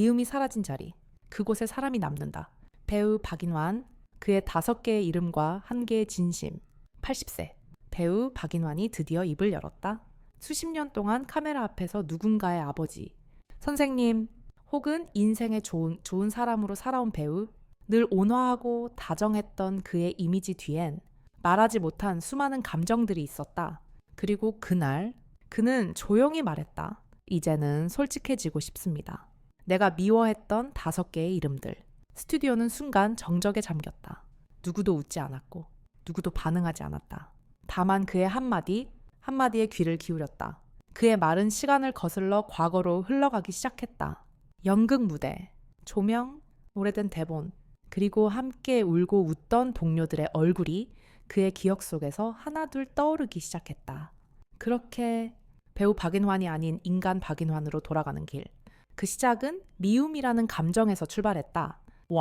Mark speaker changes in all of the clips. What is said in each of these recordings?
Speaker 1: 미움이 사라진 자리. 그곳에 사람이 남는다. 배우 박인환. 그의 다섯 개의 이름과 한 개의 진심. 80세. 배우 박인환이 드디어 입을 열었다. 수십 년 동안 카메라 앞에서 누군가의 아버지, 선생님, 혹은 인생의 좋은, 좋은 사람으로 살아온 배우, 늘 온화하고 다정했던 그의 이미지 뒤엔 말하지 못한 수많은 감정들이 있었다. 그리고 그날 그는 조용히 말했다. 이제는 솔직해지고 싶습니다. 내가 미워했던 다섯 개의 이름들. 스튜디오는 순간 정적에 잠겼다. 누구도 웃지 않았고, 누구도 반응하지 않았다. 다만 그의 한마디, 한마디에 귀를 기울였다. 그의 말은 시간을 거슬러 과거로 흘러가기 시작했다. 연극 무대, 조명, 오래된 대본, 그리고 함께 울고 웃던 동료들의 얼굴이 그의 기억 속에서 하나둘 떠오르기 시작했다. 그렇게 배우 박인환이 아닌 인간 박인환으로 돌아가는 길. 그 시작은 미움이라는 감정에서 출발했다. 1.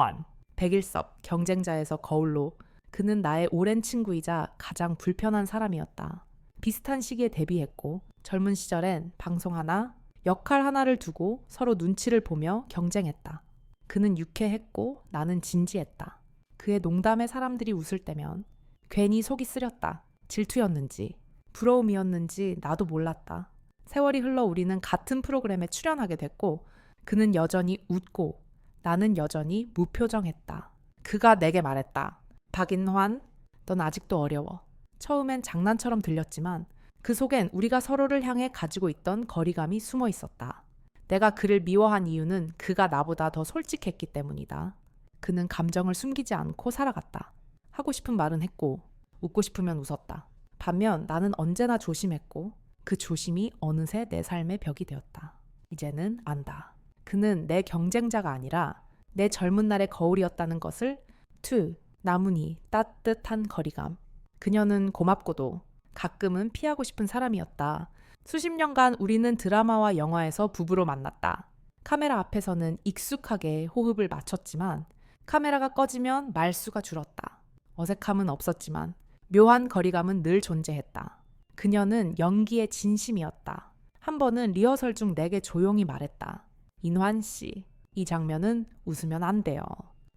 Speaker 1: 백일섭, 경쟁자에서 거울로 그는 나의 오랜 친구이자 가장 불편한 사람이었다. 비슷한 시기에 데뷔했고 젊은 시절엔 방송 하나, 역할 하나를 두고 서로 눈치를 보며 경쟁했다. 그는 유쾌했고 나는 진지했다. 그의 농담에 사람들이 웃을 때면 괜히 속이 쓰렸다. 질투였는지, 부러움이었는지 나도 몰랐다. 세월이 흘러 우리는 같은 프로그램에 출연하게 됐고 그는 여전히 웃고 나는 여전히 무표정했다. 그가 내게 말했다. 박인환, 넌 아직도 어려워. 처음엔 장난처럼 들렸지만 그 속엔 우리가 서로를 향해 가지고 있던 거리감이 숨어 있었다. 내가 그를 미워한 이유는 그가 나보다 더 솔직했기 때문이다. 그는 감정을 숨기지 않고 살아갔다. 하고 싶은 말은 했고, 웃고 싶으면 웃었다. 반면 나는 언제나 조심했고, 그 조심이 어느새 내 삶의 벽이 되었다. 이제는 안다. 그는 내 경쟁자가 아니라 내 젊은 날의 거울이었다는 것을 투, 나무니, 따뜻한 거리감. 그녀는 고맙고도 가끔은 피하고 싶은 사람이었다. 수십 년간 우리는 드라마와 영화에서 부부로 만났다. 카메라 앞에서는 익숙하게 호흡을 맞췄지만 카메라가 꺼지면 말수가 줄었다. 어색함은 없었지만 묘한 거리감은 늘 존재했다. 그녀는 연기의 진심이었다. 한 번은 리허설 중 내게 조용히 말했다. 인환 씨, 이 장면은 웃으면 안 돼요.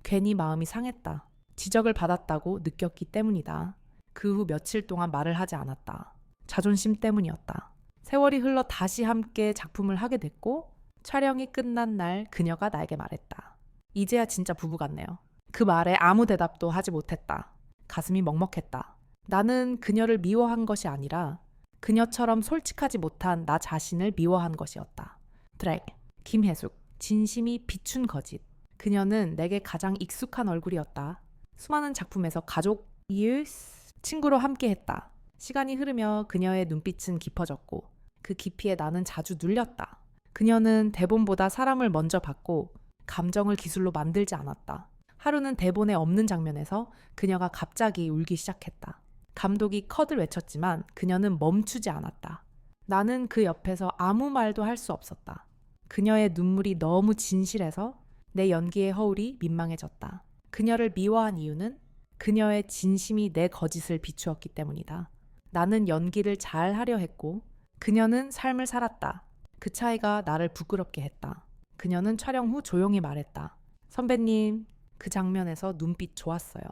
Speaker 1: 괜히 마음이 상했다. 지적을 받았다고 느꼈기 때문이다. 그 후 며칠 동안 말을 하지 않았다. 자존심 때문이었다. 세월이 흘러 다시 함께 작품을 하게 됐고 촬영이 끝난 날 그녀가 나에게 말했다. 이제야 진짜 부부 같네요. 그 말에 아무 대답도 하지 못했다. 가슴이 먹먹했다. 나는 그녀를 미워한 것이 아니라 그녀처럼 솔직하지 못한 나 자신을 미워한 것이었다. 드랙, 김혜숙, 진심이 비춘 거짓. 그녀는 내게 가장 익숙한 얼굴이었다. 수많은 작품에서 가족, 이웃, 친구로 함께했다. 시간이 흐르며 그녀의 눈빛은 깊어졌고 그 깊이에 나는 자주 눌렸다. 그녀는 대본보다 사람을 먼저 받고 감정을 기술로 만들지 않았다. 하루는 대본에 없는 장면에서 그녀가 갑자기 울기 시작했다. 감독이 컷을 외쳤지만 그녀는 멈추지 않았다. 나는 그 옆에서 아무 말도 할 수 없었다. 그녀의 눈물이 너무 진실해서 내 연기의 허울이 민망해졌다. 그녀를 미워한 이유는 그녀의 진심이 내 거짓을 비추었기 때문이다. 나는 연기를 잘 하려 했고 그녀는 삶을 살았다. 그 차이가 나를 부끄럽게 했다. 그녀는 촬영 후 조용히 말했다. 선배님, 그 장면에서 눈빛 좋았어요.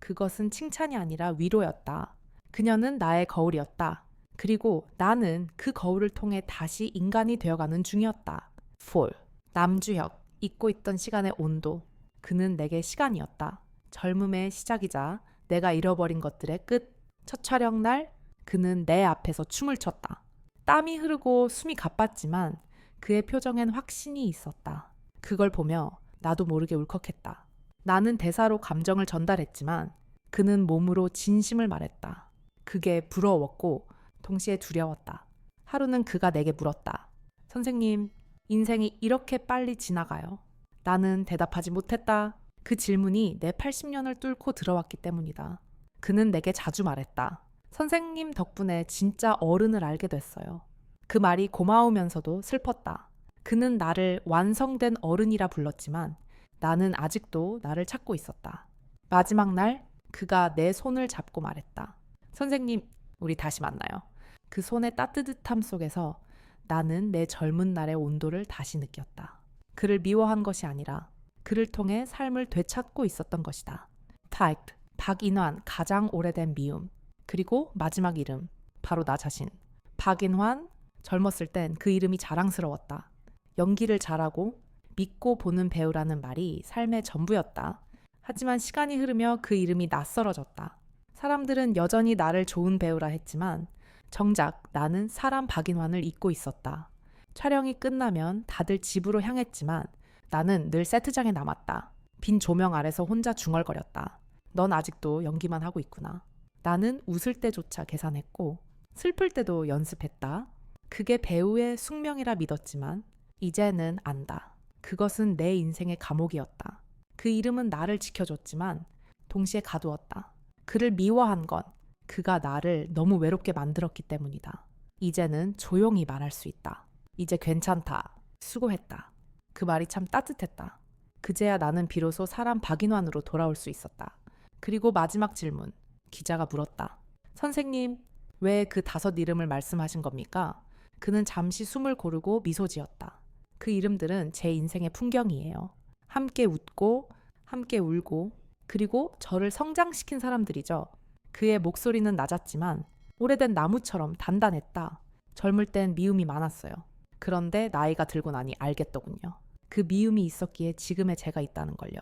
Speaker 1: 그것은 칭찬이 아니라 위로였다. 그녀는 나의 거울이었다. 그리고 나는 그 거울을 통해 다시 인간이 되어가는 중이었다. 폴, 남주혁, 잊고 있던 시간의 온도. 그는 내게 시간이었다. 젊음의 시작이자 내가 잃어버린 것들의 끝. 첫 촬영 날 그는 내 앞에서 춤을 췄다. 땀이 흐르고 숨이 가빴지만 그의 표정엔 확신이 있었다. 그걸 보며 나도 모르게 울컥했다. 나는 대사로 감정을 전달했지만 그는 몸으로 진심을 말했다. 그게 부러웠고 동시에 두려웠다. 하루는 그가 내게 물었다. 선생님, 인생이 이렇게 빨리 지나가요. 나는 대답하지 못했다. 그 질문이 내 80년을 뚫고 들어왔기 때문이다. 그는 내게 자주 말했다. 선생님 덕분에 진짜 어른을 알게 됐어요. 그 말이 고마우면서도 슬펐다. 그는 나를 완성된 어른이라 불렀지만 나는 아직도 나를 찾고 있었다. 마지막 날 그가 내 손을 잡고 말했다. 선생님, 우리 다시 만나요. 그 손의 따뜻함 속에서 나는 내 젊은 날의 온도를 다시 느꼈다. 그를 미워한 것이 아니라 그를 통해 삶을 되찾고 있었던 것이다. 타입 박인환 가장 오래된 미움 그리고 마지막 이름 바로 나 자신 박인환 젊었을 땐 그 이름이 자랑스러웠다. 연기를 잘하고 믿고 보는 배우라는 말이 삶의 전부였다. 하지만 시간이 흐르며 그 이름이 낯설어졌다. 사람들은 여전히 나를 좋은 배우라 했지만 정작 나는 사람 박인환을 잊고 있었다. 촬영이 끝나면 다들 집으로 향했지만 나는 늘 세트장에 남았다. 빈 조명 아래서 혼자 중얼거렸다. 넌 아직도 연기만 하고 있구나. 나는 웃을 때조차 계산했고 슬플 때도 연습했다. 그게 배우의 숙명이라 믿었지만 이제는 안다. 그것은 내 인생의 감옥이었다. 그 이름은 나를 지켜줬지만 동시에 가두었다. 그를 미워한 건 그가 나를 너무 외롭게 만들었기 때문이다. 이제는 조용히 말할 수 있다. 이제 괜찮다. 수고했다. 그 말이 참 따뜻했다. 그제야 나는 비로소 사람 박인환으로 돌아올 수 있었다. 그리고 마지막 질문. 기자가 물었다. 선생님, 왜 그 다섯 이름을 말씀하신 겁니까? 그는 잠시 숨을 고르고 미소 지었다. 그 이름들은 제 인생의 풍경이에요. 함께 웃고, 함께 울고, 그리고 저를 성장시킨 사람들이죠. 그의 목소리는 낮았지만 오래된 나무처럼 단단했다. 젊을 땐 미움이 많았어요. 그런데 나이가 들고 나니 알겠더군요. 그 미움이 있었기에 지금의 제가 있다는 걸요.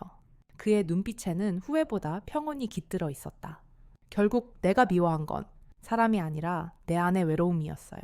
Speaker 1: 그의 눈빛에는 후회보다 평온이 깃들어 있었다. 결국 내가 미워한 건 사람이 아니라 내 안의 외로움이었어요.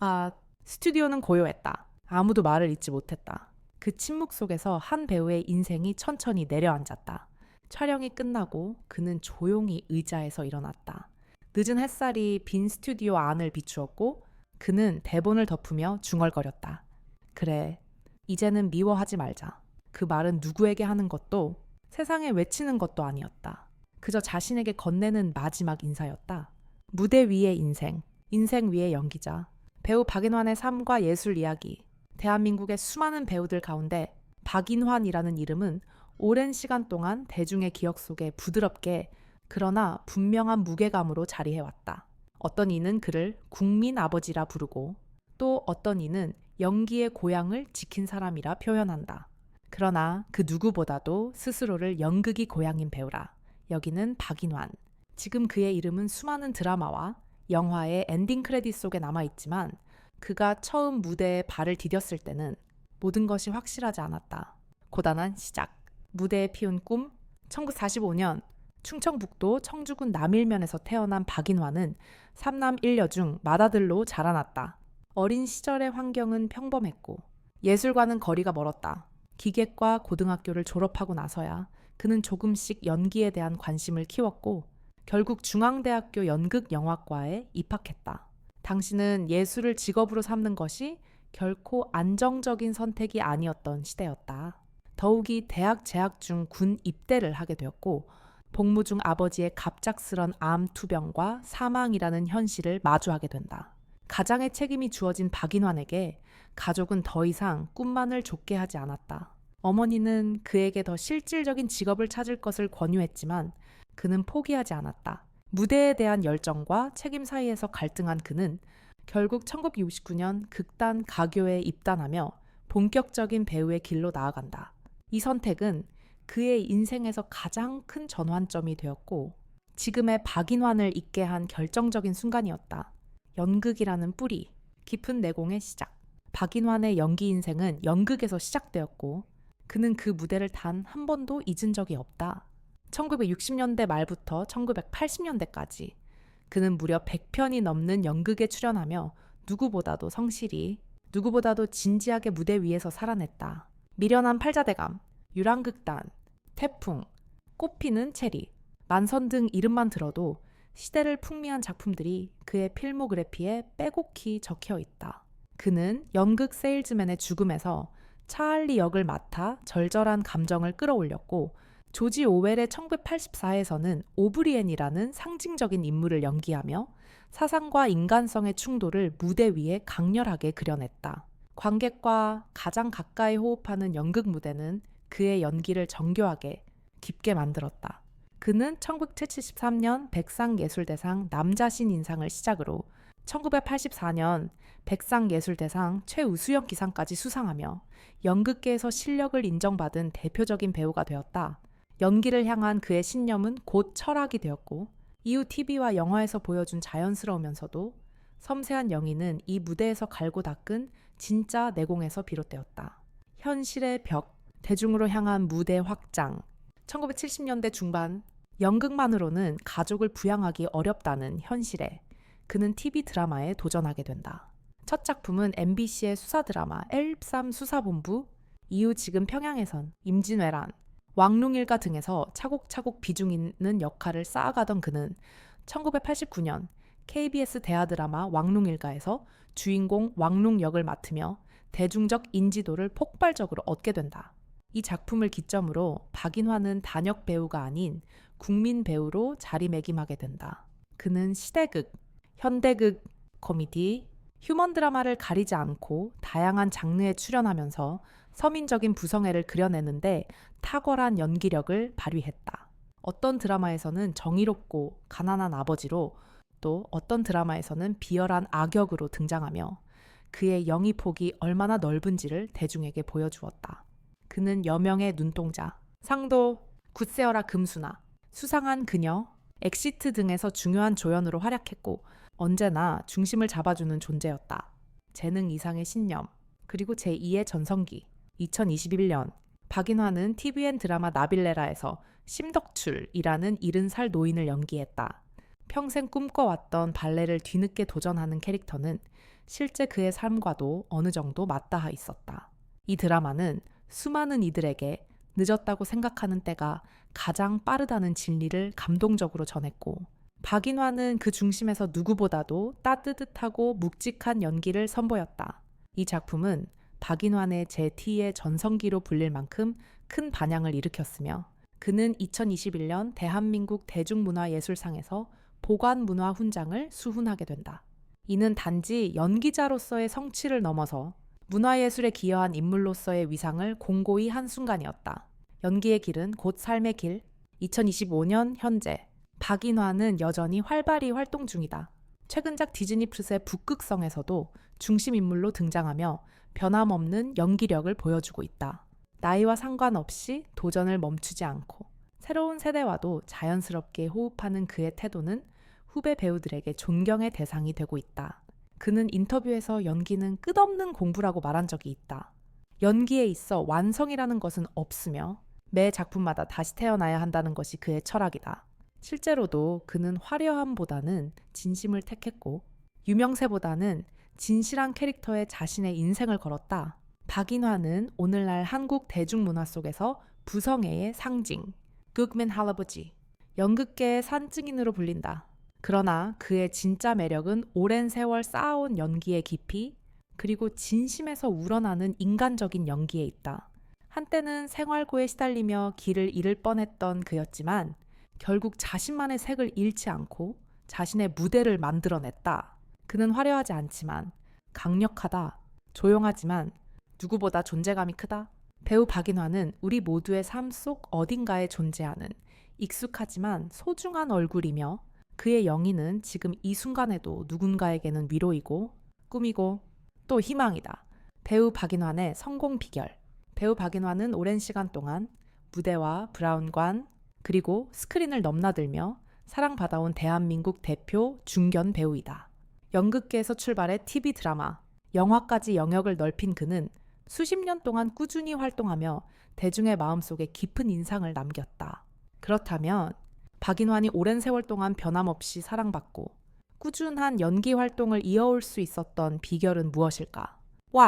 Speaker 1: 아, 스튜디오는 고요했다. 아무도 말을 잇지 못했다. 그 침묵 속에서 한 배우의 인생이 천천히 내려앉았다. 촬영이 끝나고 그는 조용히 의자에서 일어났다. 늦은 햇살이 빈 스튜디오 안을 비추었고 그는 대본을 덮으며 중얼거렸다. 그래, 이제는 미워하지 말자. 그 말은 누구에게 하는 것도 세상에 외치는 것도 아니었다. 그저 자신에게 건네는 마지막 인사였다. 무대 위의 인생, 인생 위의 연기자, 배우 박인환의 삶과 예술 이야기, 대한민국의 수많은 배우들 가운데 박인환이라는 이름은 오랜 시간 동안 대중의 기억 속에 부드럽게 그러나 분명한 무게감으로 자리해왔다. 어떤 이는 그를 국민 아버지라 부르고 또 어떤 이는 연기의 고향을 지킨 사람이라 표현한다. 그러나 그 누구보다도 스스로를 연극이 고향인 배우라. 여기는 박인환. 지금 그의 이름은 수많은 드라마와 영화의 엔딩 크레딧 속에 남아있지만 그가 처음 무대에 발을 디뎠을 때는 모든 것이 확실하지 않았다. 고단한 시작. 무대에 피운 꿈. 1945년 충청북도 청주군 남일면에서 태어난 박인환은 삼남 일녀 중 맏아들로 자라났다. 어린 시절의 환경은 평범했고 예술과는 거리가 멀었다. 기계과 고등학교를 졸업하고 나서야 그는 조금씩 연기에 대한 관심을 키웠고 결국 중앙대학교 연극영화과에 입학했다. 당신은 예술을 직업으로 삼는 것이 결코 안정적인 선택이 아니었던 시대였다. 더욱이 대학 재학 중 군 입대를 하게 되었고 복무 중 아버지의 갑작스런 암 투병과 사망이라는 현실을 마주하게 된다. 가장의 책임이 주어진 박인환에게 가족은 더 이상 꿈만을 좁게 하지 않았다. 어머니는 그에게 더 실질적인 직업을 찾을 것을 권유했지만 그는 포기하지 않았다. 무대에 대한 열정과 책임 사이에서 갈등한 그는 결국 1969년 극단 가교에 입단하며 본격적인 배우의 길로 나아간다. 이 선택은 그의 인생에서 가장 큰 전환점이 되었고 지금의 박인환을 있게 한 결정적인 순간이었다. 연극이라는 뿌리, 깊은 내공의 시작. 박인환의 연기 인생은 연극에서 시작되었고 그는 그 무대를 단 한 번도 잊은 적이 없다. 1960년대 말부터 1980년대까지 그는 무려 100편이 넘는 연극에 출연하며 누구보다도 성실히, 누구보다도 진지하게 무대 위에서 살아냈다. 미련한 팔자대감, 유랑극단, 태풍, 꽃피는 체리, 만선 등 이름만 들어도 시대를 풍미한 작품들이 그의 필모그래피에 빼곡히 적혀 있다. 그는 연극 세일즈맨의 죽음에서 차알리 역을 맡아 절절한 감정을 끌어올렸고 조지 오웰의 1984에서는 오브리엔이라는 상징적인 인물을 연기하며 사상과 인간성의 충돌을 무대 위에 강렬하게 그려냈다. 관객과 가장 가까이 호흡하는 연극 무대는 그의 연기를 정교하게 깊게 만들었다. 그는 1973년 백상예술대상 남자신 인상을 시작으로 1984년 백상예술대상 최우수연 기상까지 수상하며 연극계에서 실력을 인정받은 대표적인 배우가 되었다. 연기를 향한 그의 신념은 곧 철학이 되었고 이후 TV와 영화에서 보여준 자연스러우면서도 섬세한 영희는 이 무대에서 갈고 닦은 진짜 내공에서 비롯되었다. 현실의 벽, 대중으로 향한 무대 확장. 1970년대 중반 연극만으로는 가족을 부양하기 어렵다는 현실에 그는 TV 드라마에 도전하게 된다. 첫 작품은 MBC의 수사 드라마 엘삼 수사본부, 이후 지금 평양에선 임진왜란, 왕룡일가 등에서 차곡차곡 비중 있는 역할을 쌓아가던 그는 1989년 KBS 대하 드라마 왕룡일가에서 주인공 왕룡 역을 맡으며 대중적 인지도를 폭발적으로 얻게 된다. 이 작품을 기점으로 박인화는 단역 배우가 아닌 국민 배우로 자리매김하게 된다. 그는 시대극, 현대극, 코미디, 휴먼 드라마를 가리지 않고 다양한 장르에 출연하면서 서민적인 부성애를 그려내는데 탁월한 연기력을 발휘했다. 어떤 드라마에서는 정의롭고 가난한 아버지로 또 어떤 드라마에서는 비열한 악역으로 등장하며 그의 영위 폭이 얼마나 넓은지를 대중에게 보여주었다. 그는 여명의 눈동자, 상도, 굿세어라 금수나, 수상한 그녀, 엑시트 등에서 중요한 조연으로 활약했고 언제나 중심을 잡아주는 존재였다. 재능 이상의 신념, 그리고 제2의 전성기. 2021년 박인화는 TVN 드라마 나빌레라에서 심덕출이라는 70살 노인을 연기했다. 평생 꿈꿔왔던 발레를 뒤늦게 도전하는 캐릭터는 실제 그의 삶과도 어느 정도 맞닿아 있었다. 이 드라마는 수많은 이들에게 늦었다고 생각하는 때가 가장 빠르다는 진리를 감동적으로 전했고, 박인화는 그 중심에서 누구보다도 따뜻하고 묵직한 연기를 선보였다. 이 작품은 박인환의 제2의 전성기로 불릴 만큼 큰 반향을 일으켰으며 그는 2021년 대한민국 대중문화예술상에서 보관문화 훈장을 수훈하게 된다. 이는 단지 연기자로서의 성취를 넘어서 문화예술에 기여한 인물로서의 위상을 공고히 한 순간이었다. 연기의 길은 곧 삶의 길. 2025년 현재 박인화는 여전히 활발히 활동 중이다. 최근작 디즈니 플스의 북극성에서도 중심 인물로 등장하며 변함없는 연기력을 보여주고 있다. 나이와 상관없이 도전을 멈추지 않고 새로운 세대와도 자연스럽게 호흡하는 그의 태도는 후배 배우들에게 존경의 대상이 되고 있다. 그는 인터뷰에서 연기는 끝없는 공부라고 말한 적이 있다. 연기에 있어 완성이라는 것은 없으며 매 작품마다 다시 태어나야 한다는 것이 그의 철학이다. 실제로도 그는 화려함보다는 진심을 택했고 유명세보다는 진실한 캐릭터에 자신의 인생을 걸었다. 박인화는 오늘날 한국 대중문화 속에서 부성애의 상징, 극맨 할아버지, 연극계의 산증인으로 불린다. 그러나 그의 진짜 매력은 오랜 세월 쌓아온 연기의 깊이, 그리고 진심에서 우러나는 인간적인 연기에 있다. 한때는 생활고에 시달리며 길을 잃을 뻔했던 그였지만 결국 자신만의 색을 잃지 않고 자신의 무대를 만들어냈다. 그는 화려하지 않지만 강력하다. 조용하지만 누구보다 존재감이 크다. 배우 박인화는 우리 모두의 삶 속 어딘가에 존재하는 익숙하지만 소중한 얼굴이며 그의 영희는 지금 이 순간에도 누군가에게는 위로이고 꿈이고 또 희망이다. 배우 박인환의 성공 비결. 배우 박인환은 오랜 시간 동안 무대와 브라운관 그리고 스크린을 넘나들며 사랑받아온 대한민국 대표 중견 배우이다. 연극계에서 출발해 TV 드라마, 영화까지 영역을 넓힌 그는 수십 년 동안 꾸준히 활동하며 대중의 마음속에 깊은 인상을 남겼다. 그렇다면 박인환이 오랜 세월 동안 변함없이 사랑받고 꾸준한 연기 활동을 이어올 수 있었던 비결은 무엇일까? 1.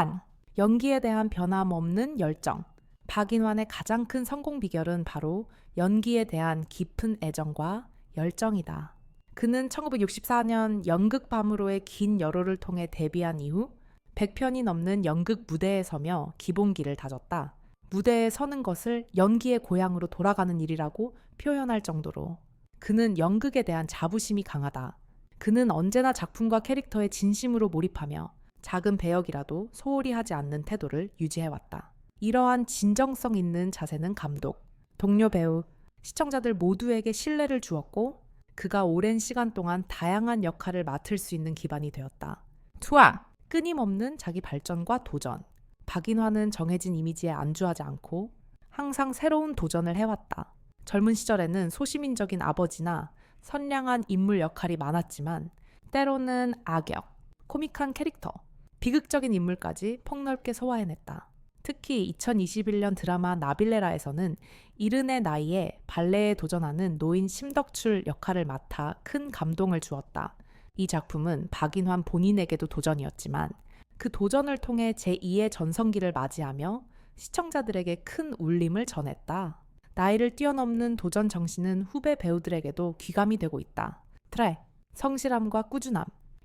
Speaker 1: 연기에 대한 변함없는 열정. 박인환의 가장 큰 성공 비결은 바로 연기에 대한 깊은 애정과 열정이다. 그는 1964년 연극 밤으로의 긴 여로를 통해 데뷔한 이후 100편이 넘는 연극 무대에 서며 기본기를 다졌다. 무대에 서는 것을 연기의 고향으로 돌아가는 일이라고 표현할 정도로 그는 연극에 대한 자부심이 강하다. 그는 언제나 작품과 캐릭터에 진심으로 몰입하며 작은 배역이라도 소홀히 하지 않는 태도를 유지해왔다. 이러한 진정성 있는 자세는 감독, 동료 배우, 시청자들 모두에게 신뢰를 주었고 그가 오랜 시간 동안 다양한 역할을 맡을 수 있는 기반이 되었다. 투아! 끊임없는 자기 발전과 도전. 박인화는 정해진 이미지에 안주하지 않고 항상 새로운 도전을 해왔다. 젊은 시절에는 소시민적인 아버지나 선량한 인물 역할이 많았지만 때로는 악역, 코믹한 캐릭터, 비극적인 인물까지 폭넓게 소화해냈다. 특히 2021년 드라마 나빌레라에서는 이른의 나이에 발레에 도전하는 노인 심덕출 역할을 맡아 큰 감동을 주었다. 이 작품은 박인환 본인에게도 도전이었지만 그 도전을 통해 제2의 전성기를 맞이하며 시청자들에게 큰 울림을 전했다. 나이를 뛰어넘는 도전 정신은 후배 배우들에게도 귀감이 되고 있다. 트레, 성실함과 꾸준함.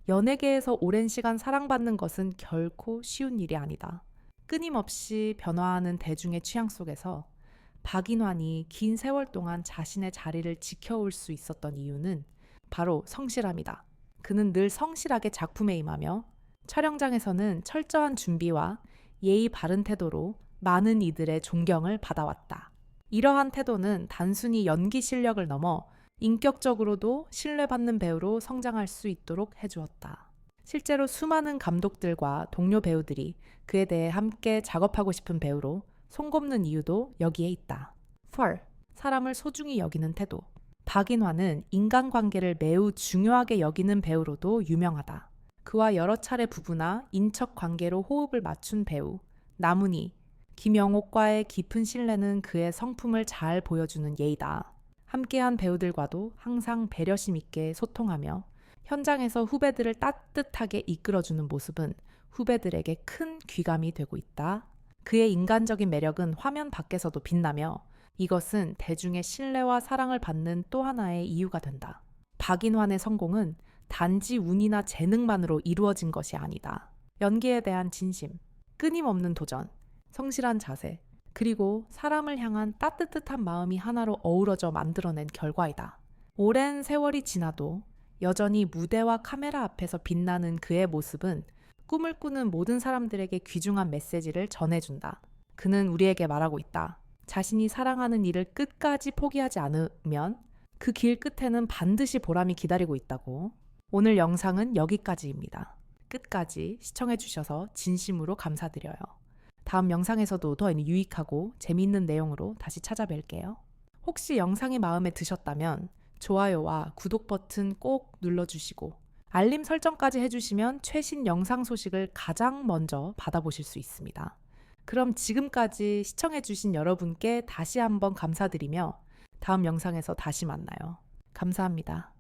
Speaker 1: 연예계에서 오랜 시간 사랑받는 것은 결코 쉬운 일이 아니다. 끊임없이 변화하는 대중의 취향 속에서 박인환이 긴 세월 동안 자신의 자리를 지켜올 수 있었던 이유는 바로 성실함이다. 그는 늘 성실하게 작품에 임하며 촬영장에서는 철저한 준비와 예의 바른 태도로 많은 이들의 존경을 받아왔다. 이러한 태도는 단순히 연기 실력을 넘어 인격적으로도 신뢰받는 배우로 성장할 수 있도록 해주었다. 실제로 수많은 감독들과 동료 배우들이 그에 대해 함께 작업하고 싶은 배우로 손꼽는 이유도 여기에 있다. 4. 사람을 소중히 여기는 태도. 박인화는 인간관계를 매우 중요하게 여기는 배우로도 유명하다. 그와 여러 차례 부부나 인척 관계로 호흡을 맞춘 배우 나문희, 김영옥과의 깊은 신뢰는 그의 성품을 잘 보여주는 예이다. 함께한 배우들과도 항상 배려심 있게 소통하며 현장에서 후배들을 따뜻하게 이끌어주는 모습은 후배들에게 큰 귀감이 되고 있다. 그의 인간적인 매력은 화면 밖에서도 빛나며 이것은 대중의 신뢰와 사랑을 받는 또 하나의 이유가 된다. 박인환의 성공은 단지 운이나 재능만으로 이루어진 것이 아니다. 연기에 대한 진심, 끊임없는 도전, 성실한 자세, 그리고 사람을 향한 따뜻한 마음이 하나로 어우러져 만들어낸 결과이다. 오랜 세월이 지나도 여전히 무대와 카메라 앞에서 빛나는 그의 모습은 꿈을 꾸는 모든 사람들에게 귀중한 메시지를 전해준다. 그는 우리에게 말하고 있다. 자신이 사랑하는 일을 끝까지 포기하지 않으면 그 길 끝에는 반드시 보람이 기다리고 있다고. 오늘 영상은 여기까지입니다. 끝까지 시청해주셔서 진심으로 감사드려요. 다음 영상에서도 더 유익하고 재미있는 내용으로 다시 찾아뵐게요. 혹시 영상이 마음에 드셨다면 좋아요와 구독 버튼 꼭 눌러주시고 알림 설정까지 해주시면 최신 영상 소식을 가장 먼저 받아보실 수 있습니다. 그럼 지금까지 시청해주신 여러분께 다시 한번 감사드리며 다음 영상에서 다시 만나요. 감사합니다.